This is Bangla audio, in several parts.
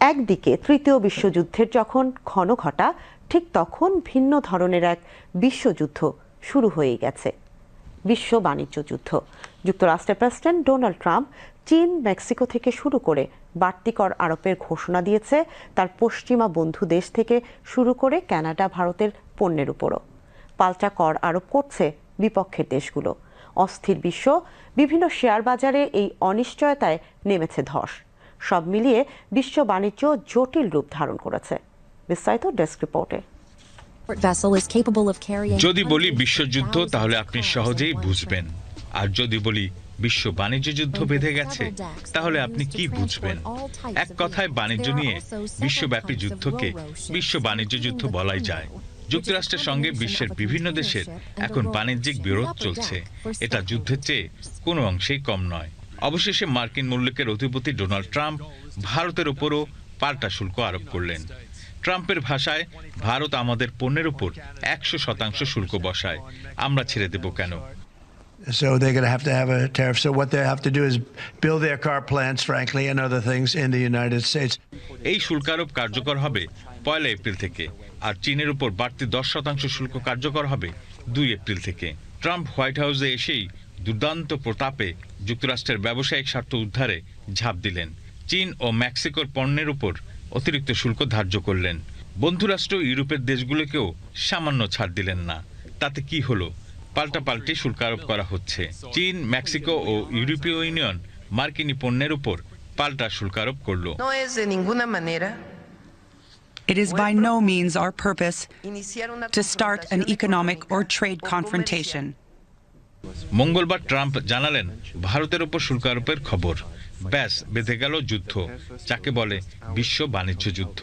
একদিকে তৃতীয় বিশ্বযুদ্ধের যখন ক্ষণ ঘটা, ঠিক তখন ভিন্ন ধরনের এক বিশ্বযুদ্ধ শুরু হয়ে গেছে। বিশ্ব বাণিজ্য যুদ্ধ। যুক্তরাষ্ট্রের প্রেসিডেন্ট ডোনাল্ড ট্রাম্প চীন, মেক্সিকো থেকে শুরু করে বাড়তি কর আরোপের ঘোষণা দিয়েছে। তার পশ্চিমা বন্ধু দেশ থেকে শুরু করে কানাডা, ভারতের পণ্যের উপরও। পাল্টা কর আরোপ করছে বিপক্ষের দেশগুলো। অস্থির বিশ্ব, বিভিন্ন শেয়ার বাজারে এই অনিশ্চয়তায় নেমেছে ধস। সব মিলিয়ে বিশ্ব বাণিজ্য জটিল রূপ ধারণ করেছে। বিস্তারিত ডেস্ক রিপোর্টে। যদি বলি বিশ্বযুদ্ধ তাহলে আপনি সহজেই বুঝবেন। আর যদি বলি বিশ্ব বাণিজ্য যুদ্ধ বেঁধে গেছে তাহলে আপনি কি বুঝবেন? এক কথায় বাণিজ্য নিয়ে বিশ্বব্যাপী যুদ্ধকে বিশ্ব বাণিজ্য যুদ্ধ বলাই যায়। যুক্তরাষ্ট্রের সঙ্গে বিশ্বের বিভিন্ন দেশের এখন বাণিজ্যিক বিরোধ চলছে। এটা যুদ্ধের চেয়ে কোনো অংশেই কম নয়। অবশেষে মার্কিন মূল্যকের অধিপতি ডোনাল্ড ট্রাম্প ভারতের উপরও পাল্টা শুল্ক আরোপ করলেন ট্রাম্পের ভাষায় ভারত আমাদের পণ্যের উপর একশো শতাংশ শুল্ক বসায় আমরা ছেড়ে দেব কেন So they're going to have to have a tariff. So what they have to do is build their car plants, frankly, and other things in the United States. এই শুল্কারোপ কার্যকর হবে পয়লা এপ্রিল থেকে আর চীনের উপর বাড়তি দশ শতাংশ শুল্ক কার্যকর হবে দুই এপ্রিল থেকে ট্রাম্প হোয়াইট হাউসে এসেই দুর্দান্ত প্রতাপে যুক্তরাষ্ট্রের ব্যবসায়িক স্বার্থ উদ্ধারে ঝাঁপ দিলেন। চীন ও মেক্সিকোর পণ্যের উপর অতিরিক্ত শুল্ক ধার্য করলেন। বন্ধুরাষ্ট্র ইউরোপের দেশগুলোকেও সামান্য ছাড় দিলেন না। তাতে কি হলো? পাল্টাপাল্টি শুল্ক আরোপ করা হচ্ছে। চীন মেক্সিকো ও ইউরোপীয় ইউনিয়ন মার্কিনি পণ্যের উপর পাল্টা শুল্ক আরোপ করল। It is by no means our purpose to start an economic or trade confrontation. মঙ্গলবার ট্রাম্প জানালেন, ভারতের উপর শুল্ক আরোপের খবর। ব্যাস, বেঁধে গেল যুদ্ধ। যাকে বলে বিশ্ব বাণিজ্য যুদ্ধ।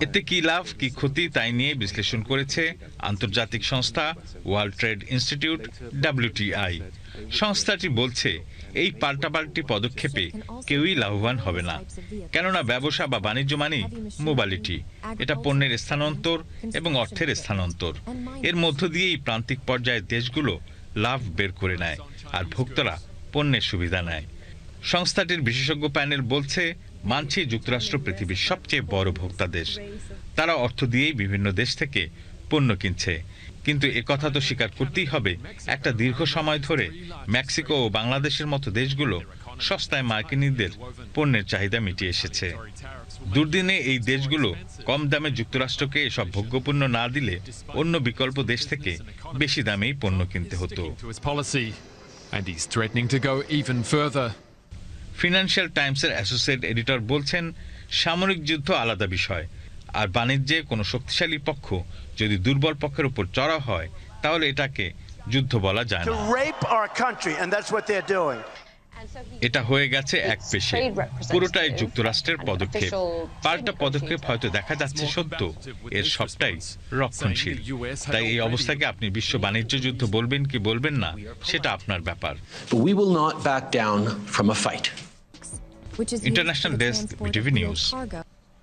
এতে কি লাভ, কি ক্ষতি, তাই নিয়ে বিশ্লেষণ করেছে আন্তর্জাতিক সংস্থা ওয়ার্ল্ড ট্রেড ইনস্টিটিউট, ডাব্লিউটিআই। সংস্থাটি বলছে, এই পাল্টাপাল্টি পদক্ষেপে কেউই লাভবান হবে না। কেননা ব্যবসা বা বাণিজ্য মানেই মোবালিটি এটা পণ্যের স্থানান্তর এবং অর্থের স্থানান্তর। এর মধ্য দিয়েই প্রান্তিক পর্যায়ের দেশগুলো লাভ বের করে নেয় আর ভোক্তারা পণ্যের সুবিধা নেয়। সংস্থাটির বিশেষজ্ঞ প্যানেল বলছে, মানছি যুক্তরাষ্ট্র পৃথিবীর সবচেয়ে বড় ভোক্তা দেশ। তারা অর্থ দিয়েই বিভিন্ন দেশ থেকে পণ্য কিনছে। কিন্তু কথা তো স্বীকার করতেই হবে, একটা দীর্ঘ সময় ধরে মেক্সিকো ও বাংলাদেশের মতো দেশগুলো সস্তায় মার্কিনীদের পণ্যের চাহিদা মিটিয়ে এসেছে। দুর্দিনে এই দেশগুলো কম দামে যুক্তরাষ্ট্রকে এসব ভোগ্যপণ্য না দিলে অন্য বিকল্প দেশ থেকে বেশি দামেই পণ্য কিনতে হতো. ফিনান্সিয়াল টাইমসের অ্যাসোসিয়েট এডিটর বলছেন সামরিক যুদ্ধ আলাদা বিষয়। আর বাণিজ্যে কোনো শক্তিশালী পক্ষ যদি দুর্বল পক্ষের উপর চড়া হয় তাহলে এটাকে যুদ্ধ বলা যায় না। এটা হয়ে গেছে এক পেশে। পুরোটাই যুক্তরাষ্ট্রের পদক্ষেপ। পাল্টা পদক্ষেপ হয়তো দেখা যাচ্ছে সত্য। এর সবটাই রক্ষণশীল। তাই এই অবস্থাকে আপনি বিশ্ব বাণিজ্য যুদ্ধ বলবেন কি বলবেন না সেটা আপনার ব্যাপার। International desk BTV not